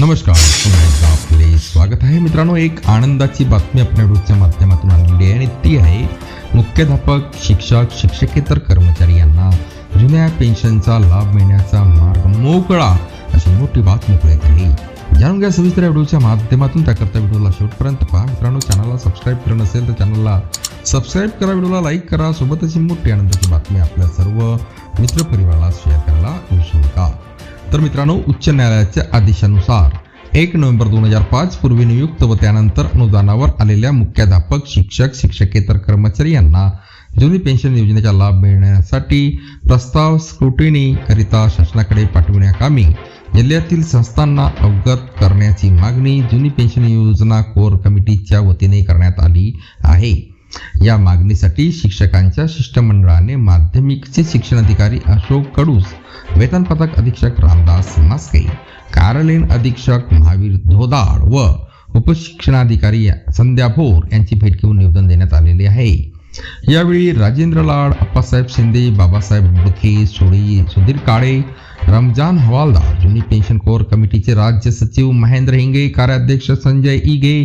नमस्कार पुन्हा एकदा आपले स्वागत आहे. मित्रांनो एक आनंदाची बातमी आपल्या व्हिडिओच्या माध्यमातून आणलेली आहे आणि ती आहे मुख्याध्यापक शिक्षक शिक्षकेतर कर्मचारी यांना जुन्या पेन्शनचा लाभ मिळण्याचा मार्ग मोकळा अशी मोठी बात मोकळी झाली. जाणून घ्या सविस्तर व्हिडिओच्या माध्यमातून. त्याकरता व्हिडिओला शेवटपर्यंत पहा. मित्रांनो चॅनलला सबस्क्राईब करत नसेल तर चॅनलला सबस्क्राईब करा. व्हिडिओला लाईक करा. सोबतच ही मोठी आनंदाची बातमी आपल्या सर्व मित्रपरिवाराला शेअर करायला तर मित्रांनो उच्च न्यायालयाच्या आदेशानुसार एक नोव्हेंबर दोन हजार पाच पूर्वी नियुक्त व त्यानंतर अनुदानावर आलेल्या मुख्याध्यापक शिक्षक शिक्षकेतर कर्मचारी यांना जुनी पेन्शन योजनेचा लाभ मिळण्यासाठी प्रस्ताव स्क्रुटिनी करिता शासनाकडे पाठविण्याकामी जिल्ह्यातील संस्थांना अवगत करण्याची मागणी जुनी पेन्शन योजना कोर कमिटीच्या वतीने करण्यात आली आहे. या मागणीसाठी शिक्षकांच्या शिष्टमंडळाने माध्यमिकचे शिक्षण अधिकारी अशोक कडूस वेतन पथक अधीक्षक रामदास मास्के कार्यालयीन अधीक्षक महावीर धोदाड व उपशिक्षणाधिकारी संध्या भोर यांची भेट घेऊन निवेदन देण्यात आलेले आहे. यावेळी राजेंद्र लाड अप्पासाहेब शिंदे बाबासाहेब बुखे सोळी सुधीर काळे रमजान हवालदार जुनी पेन्शन कोर कमिटीचे राज्य सचिव महेंद्र हिंगे कार्याध्यक्ष संजय इगे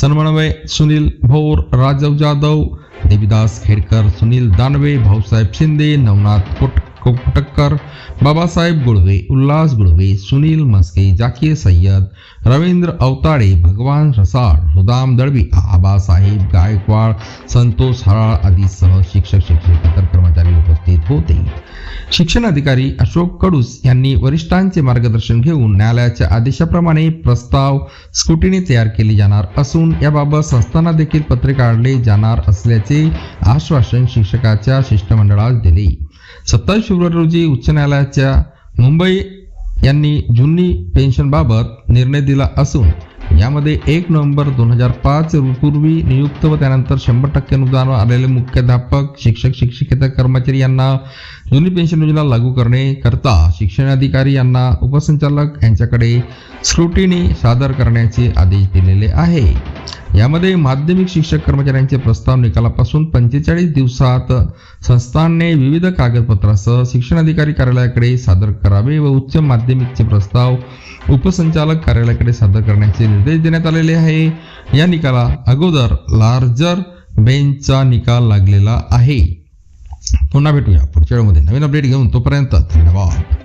समन्वय सुनील भोर राजव जाधव देवीदास खेडकर सुनील दानवे भाऊसाहेब शिंदे नवनाथ कोटकर कोपटक्कर बाबासाहेब गुळवे उल्हास गुळवे सुनील मस्के जाकीर सय्यद रवींद्र अवताडे भगवान रसाळ सुदाम दळवी आबासाहेब गायकवाड संतोष हराळ आदीसह शिक्षक शिक्षकेतर कर्मचारी उपस्थित होते. शिक्षण अधिकारी अशोक कडूस यांनी वरिष्ठांचे मार्गदर्शन घेऊन न्यायालयाच्या आदेशाप्रमाणे प्रस्ताव स्कुटीने तयार केले जाणार असून याबाबत संस्थांना देखील पत्रे काढले जाणार असल्याचे आश्वासन शिक्षकाच्या शिष्टमंडळास दिले. सत्तावीस फेब्रुवारी रोजी उच्च न्यायालयाच्या मुंबई यांनी जुनी पेन्शनबाबत निर्णय दिला असून यामध्ये एक नोव्हेंबर दोन हजार पाच पूर्वी नियुक्त व त्यानंतर शंभर टक्के अनुदान आलेले मुख्याध्यापक शिक्षक शिक्षकेतर कर्मचारी यांना जुनी पेन्शन योजना लागू करणे करता शिक्षण अधिकारी यांना उपसंचालक यांच्याकडे स्क्रुटिनी सादर करण्याचे आदेश दिलेले आहे. यामध्ये माध्यमिक शिक्षक कर्मचाऱ्यांचे प्रस्ताव निकालापासून पंचेचाळीस दिवसात संस्थांनी विविध कागदपत्रासह शिक्षण अधिकारी कार्यालयाकडे सादर करावे व उच्च माध्यमिकचे प्रस्ताव उपसंचालक कार्यालयाकडे सादर करण्याचे निर्देश देण्यात आलेले आहे. या निकाला अगोदर लार्जर बेंचचा निकाल लागलेला आहे. पुन्हा भेटूया पुढच्या वेळेमध्ये. नवीन अपडेट घेऊन तोपर्यंत धन्यवाद.